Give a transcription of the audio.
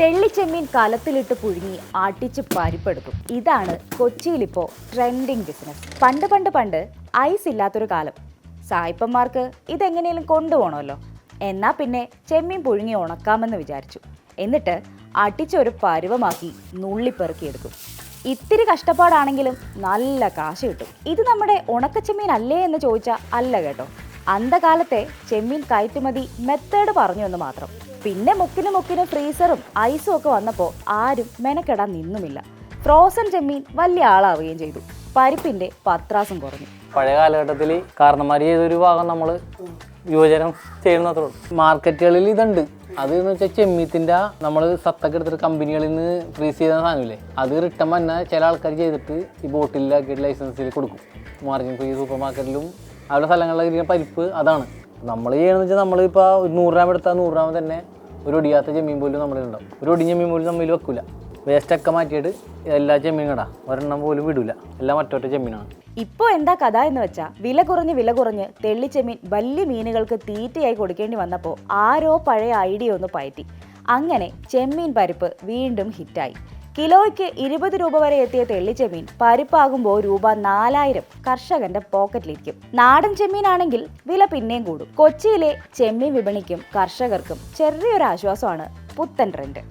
തെള്ളിച്ചെമ്മീൻ കലത്തിലിട്ട് പുഴുങ്ങി ആട്ടിച്ച് പരിപ്പെടുക്കും ഇതാണ് കൊച്ചിയിലിപ്പോൾ trending business പണ്ട് പണ്ട് പണ്ട് ഐസ് ഇല്ലാത്തൊരു കാലം. സായിപ്പന്മാർക്ക് ഇതെങ്ങനെയും കൊണ്ടുപോകണമല്ലോ. എന്നാൽ പിന്നെ ചെമ്മീൻ പുഴുങ്ങി ഉണക്കാമെന്ന് വിചാരിച്ചു. എന്നിട്ട് അടിച്ചൊരു പരുവമാക്കി നുള്ളിപ്പെറുക്കിയെടുക്കും. ഇത്തിരി കഷ്ടപ്പാടാണെങ്കിലും നല്ല കാശ് കിട്ടും. ഇത് നമ്മുടെ ഉണക്കച്ചെമ്മീൻ അല്ലേ എന്ന് ചോദിച്ചാൽ അല്ല കേട്ടോ. അന്ധകാലത്തെ ചെമ്മീൻ കയറ്റുമതി മെത്തേഡ് പറഞ്ഞു എന്ന് മാത്രം. പിന്നെ മുക്കിന് മുക്കിന് ഫ്രീസറും ഐസും ഒക്കെ വന്നപ്പോൾ ആരും മെനക്കെടാൻ നിന്നുമില്ല. ഫ്രോസൺ ചെമ്മീൻ വലിയ ആളാവുകയും ചെയ്തു. പരിപ്പിന്റെ പത്രാസും കുറഞ്ഞു. പഴയ കാലഘട്ടത്തിൽ കാരണന്മാർ ഏതൊരു ഭാഗം നമ്മൾ യുവജനം ചെയ്യുന്നത്രേ മാർക്കറ്റുകളിൽ ഇതുണ്ട്. അത് എന്ന് വെച്ചാൽ ചെമ്മീത്തിന്റെ നമ്മൾ സത്തൊക്കെ എടുത്തിട്ട് കമ്പനികളിൽ നിന്ന് ഫ്രീസ് ചെയ്യുന്ന സാധനമില്ലേ? അത് റിട്ടേൺ തന്നെ ചില ആൾക്കാർ ചെയ്തിട്ട് ഈ ബോട്ടിലാക്കിയിട്ട് ലൈസൻസിൽ കൊടുക്കും. മാർജിൻ ഫ്രീ സൂപ്പർ മാർക്കറ്റിലും അവിടെ സ്ഥലങ്ങളിലൊക്കെ പരിപ്പ് അതാണ്. നമ്മൾ ചെയ്യണമെന്ന് വെച്ചാൽ നമ്മളിപ്പോൾ ഒരു നൂറ് ഗ്രാം എടുത്താൽ നൂറ് ഗ്രാം തന്നെ ഒരു ഒടിയാത്ത ചെമ്മീൻ പോലും നമ്മളിലുണ്ടാവും ഒരു ഒടിഞ്ഞ ചെമ്മീൻ പോലും നമ്മളിൽ വെക്കില്ല വേസ്റ്റൊക്കെ മാറ്റിയിട്ട് എല്ലാ ചെമ്മീനും ഇടാം. ഒരെണ്ണം പോലും വിടില്ല എല്ലാം മറ്റൊറ്റ ചെമ്മീനാണ്. ഇപ്പോൾ എന്താ കഥ എന്ന് വെച്ചാൽ വില കുറഞ്ഞ് വില കുറഞ്ഞ് തെള്ളിച്ചെമ്മീൻ വലിയ മീനുകൾക്ക് തീറ്റയായി കൊടുക്കേണ്ടി വന്നപ്പോൾ ആരോ പഴയ ഐഡിയ ഒന്ന് പയറ്റി. അങ്ങനെ ചെമ്മീൻ പരിപ്പ് വീണ്ടും ഹിറ്റായി കിലോയ്ക്ക് ഇരുപത് രൂപ വരെ എത്തിയ തെള്ളിച്ചെമ്മീൻ പരിപ്പാകുമ്പോൾ രൂപ നാലായിരം കർഷകന്റെ പോക്കറ്റിലിരിക്കും. നാടൻ ചെമ്മീനാണെങ്കിൽ വില പിന്നെയും കൂടും. കൊച്ചിയിലെ ചെമ്മീൻ വിപണിക്കും കർഷകർക്കും ചെറിയൊരു ആശ്വാസമാണ് പുത്തൻ ട്രെൻഡ്.